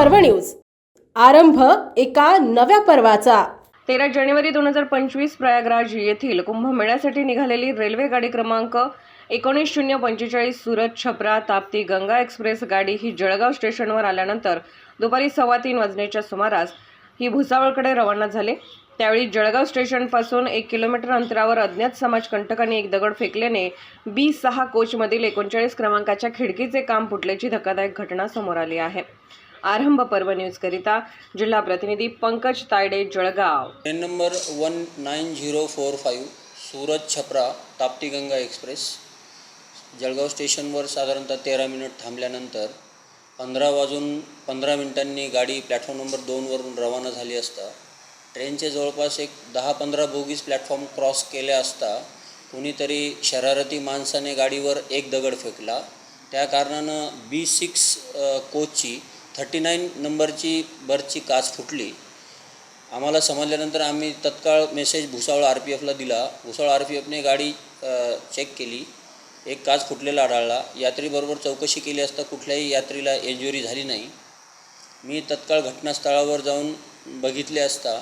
पर्व न्यूज. आरंभ एका नव्या पर्वाचा. तेरा जानेवारी दोन हजार पंचवीस प्रयागराज येथील कुंभमेळ्यासाठी निघालेली रेल्वे गाडी क्रमांक एकोणीस शून्य पंचेचाळीस सुरत छपरा ताप्ती गंगा एक्सप्रेस गाडी ही जळगाव स्टेशनवर आल्यानंतर दुपारी सव्वा तीन वाजण्याच्या सुमारास ही भुसावळकडे रवाना झाले. त्यावेळी जळगाव स्टेशनपासून एक किलोमीटर अंतरावर अज्ञात समाजकंटकांनी एक दगड फेकल्याने बी सहा कोचमधील एकोणचाळीस क्रमांकाच्या खिडकीचे काम फुटल्याची धक्कादायक घटना समोर आली आहे. आरंभ पर्व न्यूजकरिता जिल्हा प्रतिनिधी Pankaj Taide Jalgaon. Train number one nine zero four five Surat Chhapra Tapti Ganga express. Jalgaon स्टेशनवर साधारणतः तेरा मिनिट थांबल्यानंतर पंधरा वाजून पंधरा मिनिटांनी गाडी प्लॅटफॉर्म नंबर दोनवरून रवाना झाली असता ट्रेनचे जवळपास एक दहा पंधरा बोगीज प्लॅटफॉर्म क्रॉस केल्या असता कुणीतरी शरारती माणसाने गाडीवर एक दगड फेकला. त्या कारणानं बी सिक्स कोचची थर्टी नाईन नंबरची बर्थची काच फुटली. आम्हाला समजल्यानंतर आम्ही तत्काळ मेसेज भुसावळ आर पी एफला दिला. भुसावळ आर पी एफने गाडी चेक केली. एक काच फुटलेला आढळला. यात्रीबरोबर चौकशी केली असता कुठल्याही यात्रीला इंजुरी झाली नाही. मी तत्काळ घटनास्थळावर जाऊन बघितले असता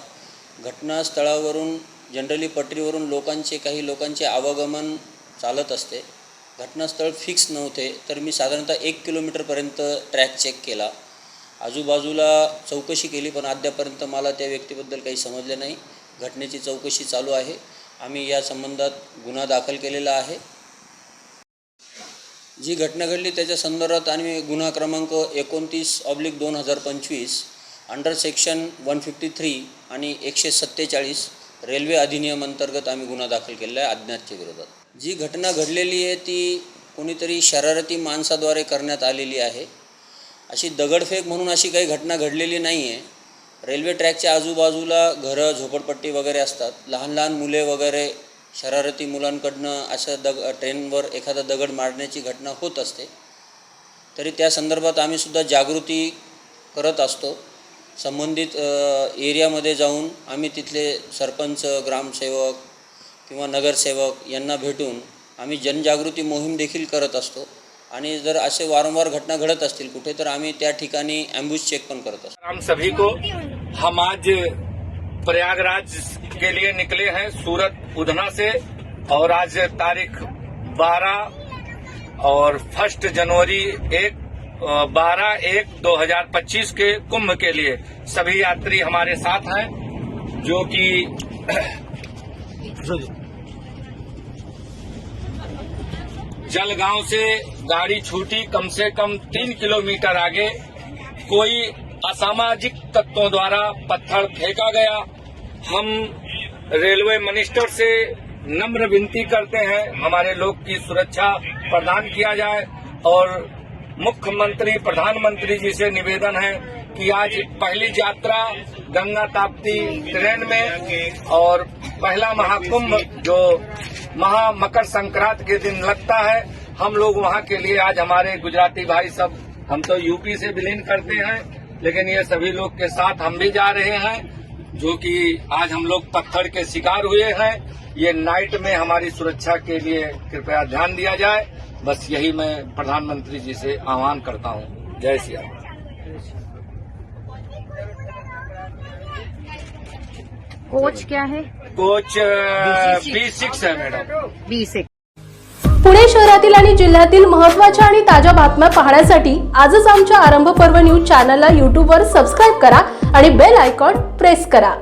घटनास्थळावरून जनरली पटरीवरून लोकांचे काही लोकांचे आवागमन चालत असते. घटनास्थळ फिक्स नव्हते तर मी साधारणतः एक किलोमीटरपर्यंत ट्रॅक चेक केला. आजूबाजूला चौकशी केली पण अद्यापर्यंत मला त्या व्यक्तीबद्दल काही समजले नाही. घटनेची चौकशी चालू आहे. आम्ही या संबंधात गुन्हा दाखल केलेला आहे. जी घटना घडली त्याच्या संदर्भात आम्ही गुन्हा क्रमांक एकोणतीस ऑब्लिक दोन हजार पंचवीस under section one fifty three आणि एकशे सत्तेचाळीस रेल्वे अधिनियम अंतर्गत आम्ही गुन्हा दाखल केलेला आहे अज्ञातच्या विरोधात. जी घटना घडलेली आहे ती कोणीतरी शरारती माणसाद्वारे करण्यात आलेली आहे. अशी दगडफेक म्हणून अशी काही घटना घडलेली नाही आहे रेल्वे ट्रॅकच्या आजूबाजूला घरं झोपडपट्टी वगैरे असतात. लहान लहान मुले वगैरे शरारती मुलांकडनं अशा दग ट्रेनवर एखादा दगड मारण्याची घटना होत असते. तरी त्या संदर्भात आम्हीसुद्धा जागृती करत असतो. संबंधित एरियामध्ये जाऊन आम्ही तिथले सरपंच ग्रामसेवक किंवा नगरसेवक यांना भेटून आम्ही जनजागृती मोहीम देखील करत असतो. आणि जर असे वारंवार घटना घडत असतील कुठे तर आम्ही त्या ठिकाणी ॲम्ब्युस चेक पण करत असतो. हम सभी को हम आज प्रयागराज के लिए निकले हैं सूरत उधना से और आज तारीख 12 और फ़र्स्ट जनवरी एक बारह एक 2025 के कुंभ के लिए सभी यात्री हमारे साथ हैं जो कि जलगांव से गाड़ी छूटी, कम से कम तीन किलोमीटर आगे कोई असामाजिक तत्वों द्वारा पत्थर फेंका गया। हम रेलवे मिनिस्टर से नम्र विनती करते हैं, हमारे लोग की सुरक्षा प्रदान किया जाए और मुख्यमंत्री, प्रधानमंत्री जी से निवेदन है कि आज पहली यात्रा गंगा ताप्ती ट्रेन में और पहला महाकुंभ जो महा मकर संक्रांत के दिन लगता है, हम लोग वहाँ के लिए आज हमारे गुजराती भाई सब, हम तो यूपी से विलीन करते हैं, लेकिन ये सभी लोग के साथ हम भी जा रहे हैं, जो कि आज हम लोग पत्थर के शिकार हुए हैं। ये नाइट में हमारी सुरक्षा के लिए कृपया ध्यान दिया जाए। बस यही मैं प्रधानमंत्री जी से आह्वान करता हूँ। जय श्री कोच क्या है? कोच बी सिक्स है मैडम. बी से पुणे शहरातील आणि जिल्ह्यातील महत्त्वाच्या आणि ताज्या बातम्या पाहण्यासाठी आजच आमच्या आरंभ पर्व न्यूज चॅनलला यूट्यूबवर सबस्क्राईब करा आणि बेल आयकॉन प्रेस करा.